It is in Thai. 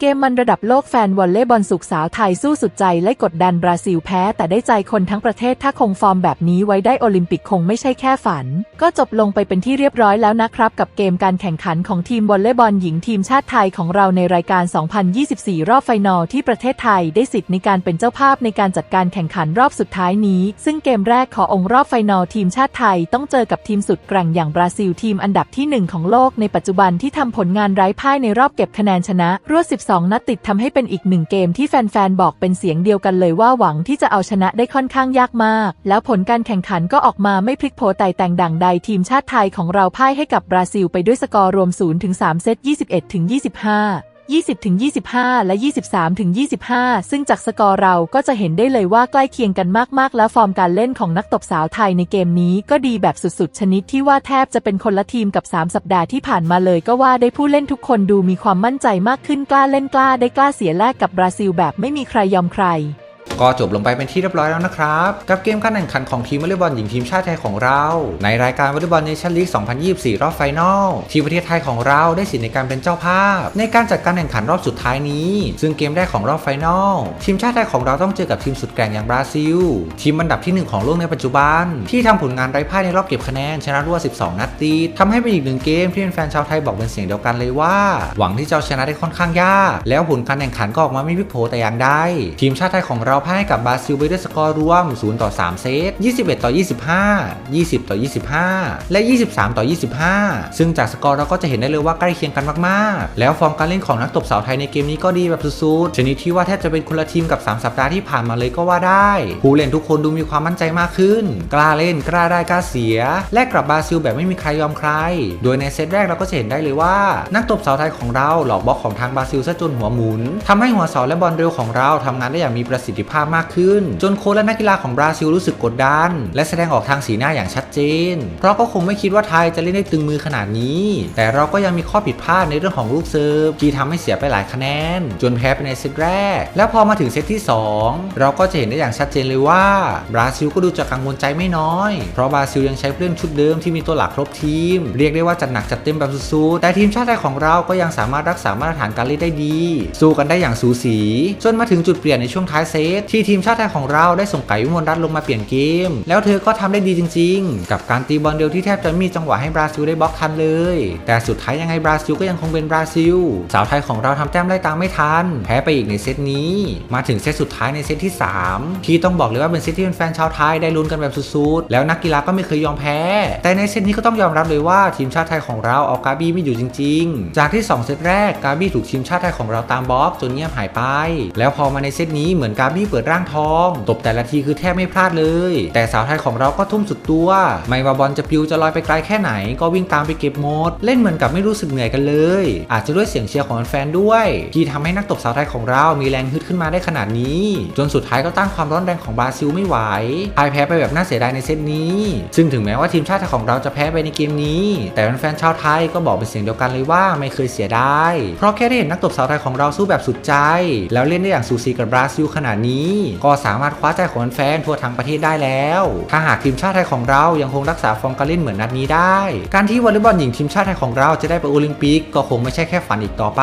เกมมันระดับโลกแฟนวอลเลย์บอลสุกสาวไทยสู้สุดใจและกดดันบราซิลแพ้ แต่ได้ใจคนทั้งประเทศถ้าคงฟอร์มแบบนี้ไว้ได้โอลิมปิกคงไม่ใช่แค่ฝัน ก็จบลงไปเป็นที่เรียบร้อยแล้วนะครับ กับเกมการแข่งขันของทีมวอลเลย์บอลหญิงทีมชาติไทยของเราในรายการ 2024 รอบไฟนอลที่ประเทศไทยได้สิทธิ์ในการเป็นเจ้าภาพในการจัดการแข่งขันรอบสุดท้ายนี้ ซึ่งเกมแรกขององค์รอบไฟนอลทีมชาติไทยต้องเจอกับทีมสุดแกร่งอย่างบราซิลทีมอันดับที่หนึ่งของโลกในปัจจุบันที่ทำผลงานไร้พ่ายในรอบเก็บคะแนนชนะรวด2 นัดติดทำให้เป็นอีกหนึ่งเกมที่แฟนๆ บอกเป็นเสียงเดียวกันเลยว่าหวังที่จะเอาชนะได้ค่อนข้างยากมาก แล้วผลการแข่งขันก็ออกมาไม่พลิกโผไต่แต่งดังใดทีมชาติไทยของเราพ่ายให้กับบราซิลไปด้วยสกอร์รวม0-3เซต21-25 20-25 และ 23-25 ซึ่งจากสกอร์เราก็จะเห็นได้เลยว่าใกล้เคียงกันมากๆ และฟอร์มการเล่นของนักตบสาวไทยในเกมนี้ก็ดีแบบสุดๆ ชนิดที่ว่าแทบจะเป็นคนละทีมกับ 3 สัปดาห์ที่ผ่านมาเลยก็ว่าได้ผู้เล่นทุกคนดูมีความมั่นใจมากขึ้นกล้าเล่นกล้าได้กล้าเสียแลกกับบราซิลแบบไม่มีใครยอมใคร ก็จบลงไปเป็นที่เรียบร้อยแล้วนะครับ กับเกมการแข่งขันของทีมวอลเลย์บอลหญิงทีมชาติไทยของเรา ในรายการวอลเลย์บอลเนชั่นลีก 2024 รอบไฟนอลที่ประเทศไทยของเราได้สิทธิ์ในการเป็นเจ้าภาพ ในการจัดการแข่งขันรอบสุดท้ายนี้ ซึ่งเกมแรกของรอบไฟนอลทีมชาติไทยของเราต้องเจอกับทีมสุดแกร่งอย่างบราซิล ทีมอันดับที่ 1 ของโลกในปัจจุบัน ที่ทำผลงานไร้พ่ายในรอบเก็บคะแนนชนะรวด 12 นัดติดทำให้เป็นอีกหนึ่งเกมที่แฟนชาวไทยบอกเป็นเสียงเดียวกันเลยว่า หวังที่จะชนะได้ค่อนข้างยากแล้วผลการแข่งขันก็ออกมาไม่พลิกโผแต่อย่างใดทีมชาติไทยของเราพ่ายกับบราซิลไปด้วยสกอร์รวม 0 ต่อ 3 เซต 21 ต่อ 25 20 ต่อ 25 และ 23 ต่อ 25 ซึ่งจากสกอร์เราก็จะเห็นได้เลยว่าใกล้เคียงกันมาก ๆ แล้วฟอร์มการเล่นของนักตบสาวไทยในเกมนี้ก็ดีแบบสุด ๆ ชนิดที่ว่าแทบจะเป็นคนละทีมกับ 3 สัปดาห์ที่ผ่านมาเลยก็ว่าได้ ผู้เล่นทุกคนดูมีความมั่นใจมากขึ้น กล้าเล่นกล้าได้กล้าเสีย และกลับบราซิลแบบไม่มีใครยอมใคร โดยในเซตแรกเราก็จะเห็นได้เลยว่า นักตบสาวไทยของเราหลอกบล็อกของทางบราซิลซะจนหัวหมุนทำให้หัวเสาและบอลเร็วของเราทำงานได้อย่างมีประสิทธิภาพมากขึ้น จนโค้ชและนักกีฬาของบราซิลรู้สึกกดดัน และแสดงออกทางสีหน้าอย่างชัดเจน เพราะก็คงไม่คิดว่าไทยจะเล่นได้ตึงมือขนาดนี้ แต่เราก็ยังมีข้อผิดพลาดในเรื่องของลูกเซิร์ฟที่ทำให้เสียไปหลายคะแนน จนแพ้ไปในเซตแรก แล้วพอมาถึงเซตที่ 2 เราก็จะเห็นได้อย่างชัดเจนเลยว่าบราซิลก็ดูจะกังวลใจไม่น้อย เพราะบราซิลยังใช้ผู้เล่นชุดเดิมที่มีตัวหลักครบทีม เรียกได้ว่าจัดหนักจัดเต็มแบบสุดๆแต่ทีมชาติไทยของเราก็ยังสามารถรักษามาตรฐานการเล่นได้ดี สู้กันได้อย่างสูสี จนมาถึงจุดเปลี่ยนในช่วงท้ายเซตที่ทีมชาติไทยของเราได้ส่งไก่วิมลรัตน์ลงมาเปลี่ยนเกม แล้วเธอก็ทำได้ดีจริง ๆ กับการตีบอลเดียวที่แทบจะมีจังหวะให้บราซิลได้บล็อกทันเลย แต่สุดท้ายยังไงบราซิลก็ยังคงเป็นบราซิล สาวไทยของเราทำแต้มไล่ตามไม่ทัน แพ้ไปอีกในเซตนี้ มาถึงเซตสุดท้ายในเซตที่ 3 ที่ต้องบอกเลยว่าเป็นเซตที่แฟนชาวไทยได้ลุ้นกันแบบสุดๆ แล้วนักกีฬาก็ไม่เคยยอมแพ้ แต่ในเซตนี้ก็ต้องยอมรับเลยว่าทีมชาติไทยของเราเอากาบี้ไม่อยู่จริง ๆ จากที่ 2 เซตแรกกาบี้ถูกทีมชาติไทยของเราตามบล็อกจนเงียบหายไป แล้วพอมาในเซตนี้เหมือนกาบี้เปิดร่างทอง ตบแต่ละทีคือแทบไม่พลาดเลย แต่สาวไทยของเราก็ทุ่มสุดตัว ไม่ว่าบอลจะปิวจะลอยไปไกลแค่ไหน ก็วิ่งตามไปเก็บหมด เล่นเหมือนกับไม่รู้สึกเหนื่อยกันเลย อาจจะด้วยเสียงเชียร์ของแฟนด้วย ที่ทำให้นักตบสาวไทยของเรามีแรงฮึดขึ้นมาได้ขนาดนี้ จนสุดท้ายก็ต้านความร้อนแรงของบราซิลไม่ไหวพ่ายแพ้ไปแบบน่าเสียดายในเซตนี้ ซึ่งถึงแม้ว่าทีมชาติไทยของเราจะแพ้ไปในเกมนี้ แต่แฟนๆชาวไทยก็บอกเป็นเสียงเดียวกันเลยว่าไม่เคยเสียดายเพราะแค่ได้เห็นนักตบสาวไทยของเราสู้แบบสุดใจ แล้วเล่นได้อย่างสูสีกับบราซิลขนาดนี้ก็สามารถคว้าใจของแฟนทั่วทั้งประเทศได้แล้ว ถ้าหากทีมชาติไทยของเรายังคงรักษาฟอร์มการเล่นเหมือนนัดนี้ได้ การที่วอลเลย์บอลหญิงทีมชาติไทยของเราจะได้ไปโอลิมปิกก็คงไม่ใช่แค่ฝันอีกต่อไป